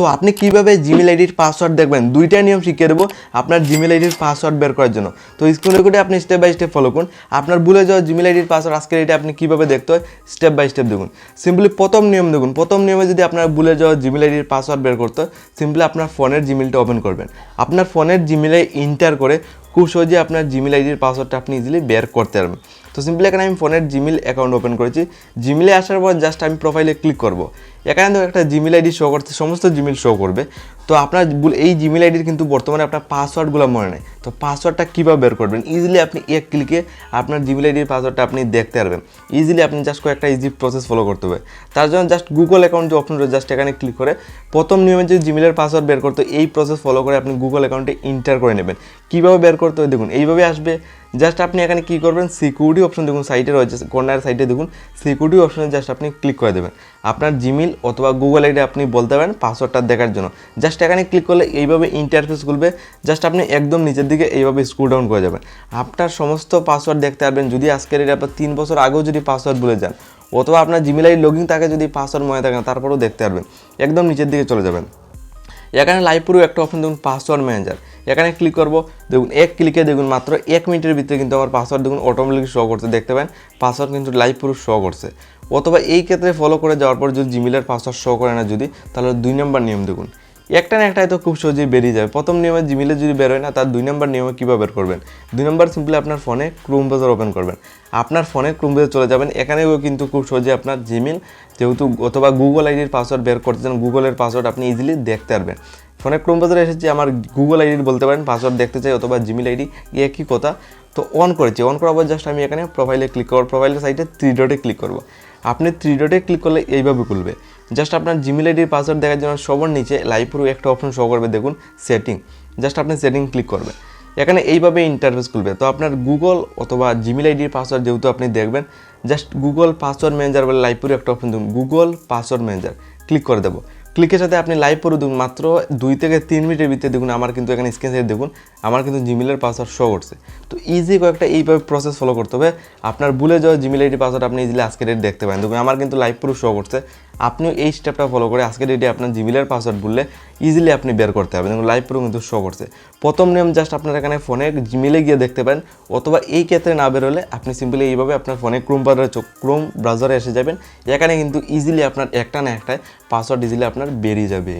So আপনি কীভাবে Gmail আইডির পাসওয়ার্ড দেখবেন? দুইটা নিয়ম শিখিয়ে দেবো আপনার জিমেল আইডির পাসওয়ার্ড বের করার জন্য। তো স্ক্রিন রেকর্ডে আপনি স্টেপ বাই স্টেপ ফলো করুন। আপনার ভুলে যাওয়া জিমেল আইডির পাসওয়ার্ড আজকের এটা আপনি কীভাবে দেখতে হয় স্টেপ বাই স্টেপ দেখুন। সিম্পলি প্রথম নিয়ম দেখুন। প্রথম নিয়মে যদি আপনার ভুলে যাওয়া জিমেল আইডির পাসওয়ার্ড বের করতে হয় সিম্পলি আপনার ফোনের জিমেলটা ওপেন করবেন। আপনার ফোনের জিমেলে ইন্টার করে খুব সহজে আপনার জিমেল আইডির পাসওয়ার্ডটা আপনি ইজিলি বের করতে পারবেন। তো সিম্পলি এখানে আমি ফোনের জিমেল অ্যাকাউন্ট ওপেন করেছি। জিমেলে আসার পর জাস্ট আমি প্রোফাইলে ক্লিক করব। এখানে তো একটা জিমেল আইডি শো করতে সমস্ত জিমেল শো করবে। তো আপনার এই জিমেল আইডির কিন্তু বর্তমানে আপনার পাসওয়ার্ডগুলো মনে নেই। তো পাসওয়ার্ডটা কীভাবে বের করবেন? ইজিলি আপনি এক ক্লিকে আপনার জিমেল আইডির পাসওয়ার্ডটা আপনি দেখতে পারবেন। ইজিলি আপনি জাস্ট একটা ইজি প্রসেস ফলো করতে হবে। তার জন্য জাস্ট গুগল অ্যাকাউন্ট যে অপশন রয়েছে জাস্ট এখানে ক্লিক করে প্রথম নিয়মে যে জিমেলের পাসওয়ার্ড বের করতে এই প্রসেস ফলো করে আপনি গুগল অ্যাকাউন্টে ইন্টার করে নেবেন। কীভাবে বের করতে হবে দেখুন, এইভাবে আসবে। জাস্ট আপনি এখানে কী করবেন? সিকিউরিটি অপশন দেখুন সাইটে রয়েছে কর্নার সাইটে দেখুন সিকিউরিটি অপশনে জাস্ট আপনি ক্লিক করে দেবেন। আপনার জিমেল অথবা গুগল আইডি আপনি বলতে পারেন পাসওয়ার্ডটা দেখার জন্য। জাস্ট এখানে ক্লিক করলে এইভাবে ইন্টারফেস খুলবে জাস্ট আপনি একদম নিচের দিকে এইভাবে স্ক্রু ডাউন করে যাবেন। আপনার সমস্ত পাসওয়ার্ড দেখতে পারবেন যদি আজকের এটা আপনার তিন বছর আগেও যদি পাসওয়ার্ড ভুলে যান অথবা আপনার জিমেল আইডি লগিং থাকে যদি পাসওয়ার্ড মনে থাকে না, তারপরেও দেখতে পারবেন। একদম নিচের দিকে চলে যাবেন। এখানে লাইভ পুরো একটা অপশন দেখুন পাসওয়ার্ড ম্যানেজার এখানে ক্লিক করব, দেখুন এক ক্লিকে দেখুন মাত্র এক মিনিটের ভিতরে কিন্তু আমার পাসওয়ার্ড দেখুন অটোমেটিক শো করছে। দেখতে পান পাসওয়ার্ড কিন্তু লাইভ পুরো শো করছে। অথবা এই ক্ষেত্রে ফলো করে যাওয়ার পর যদি জিমেলের পাসওয়ার্ড শো করে না যদি, তাহলে দুই নম্বর নিয়ম দেখুন। একটা না একটাই তো খুব সহজেই বেরিয়ে যাবে প্রথম নিয়মে জিমেলে যদি বেরোয় না, তার দুই নম্বর নিয়মে কীভাবে বের করবেন? দুই নম্বর সিম্পলি আপনার ফোনে ক্রোম ব্রাউজার ওপেন করবেন। আপনার ফোনে ক্রোম ব্রাউজার চলে যাবেন। এখানেও কিন্তু খুব সহজে আপনার জিমেল যেহেতু অথবা গুগল আইডির পাসওয়ার্ড বের করতে চান গুগলের পাসওয়ার্ড আপনি ইজিলি দেখতে পারবেন। ফোনে ক্রোম ব্রাউজারে এসেছি, আমার গুগল আইডি বলতে পারেন পাসওয়ার্ড দেখতে চাই অথবা জিমেল আইডি একই কথা? তো অন করেছি। অন করার পর জাস্ট আমি এখানে প্রোফাইলে ক্লিক করব। প্রোফাইলের সাইডে থ্রি ডটে ক্লিক করব। আপনি থ্রি ডটে ক্লিক করলে এইভাবে খুলবে। জাস্ট আপনার জিমেল আইডির পাসওয়ার্ড দেখার জন্য সবার নিচে প্রো একটা অপশন শো করবে। দেখুন সেটিং জাস্ট আপনি সেটিং ক্লিক করবেন। এখানে এইভাবে ইন্টারফেস খুলবে। তো আপনার গুগল অথবা জিমেল আইডির পাসওয়ার্ড যেহেতু আপনি দেখবেন জাস্ট গুগল পাসওয়ার্ড ম্যানেজার বলে প্রো একটা অপশন দেখুন গুগল পাসওয়ার্ড ম্যানেজার ক্লিক করে দেবো। ক্লিকের সাথে আপনি লাইভ করে দেখুন, মাত্র দুই থেকে তিন মিনিটের ভিতরে দেখুন, আমার কিন্তু এখানে স্ক্রিন সাইড দেখুন, আমার কিন্তু জিমেলের পাসওয়ার্ড শো করছে। তো ইজি কয়েকটা এইভাবে প্রসেস ফলো করতে হবে। আপনার ভুলে যাওয়া জিমেল আইডি পাসওয়ার্ড আপনি ইজিলি আজকে ডেট দেখতে পারেন। দেখুন, আমার কিন্তু লাইভ পুরো শো করছে। আপনিও এই স্টেপটা ফলো করে আজকে ডেটে আপনার জিমেলের পাসওয়ার্ড ভুললে ইজিলি আপনি বের করতে হবে দেখুন লাইভ পুরো কিন্তু শো করছে। প্রথম নিয়ম জাস্ট আপনার এখানে ফোনে জিমেলে গিয়ে দেখতে পারেন। অথবা এই ক্ষেত্রে না বেরোলে আপনি সিম্পলি এইভাবে আপনার ফোনে ক্রোম ব্রাউজারে ক্রোম ব্রাউজারে এসে যাবেন। এখানে কিন্তু ইজিলি আপনার একটা না একটাই পাসওয়ার্ড ইজিলি আপনার বেড়ে যাবে।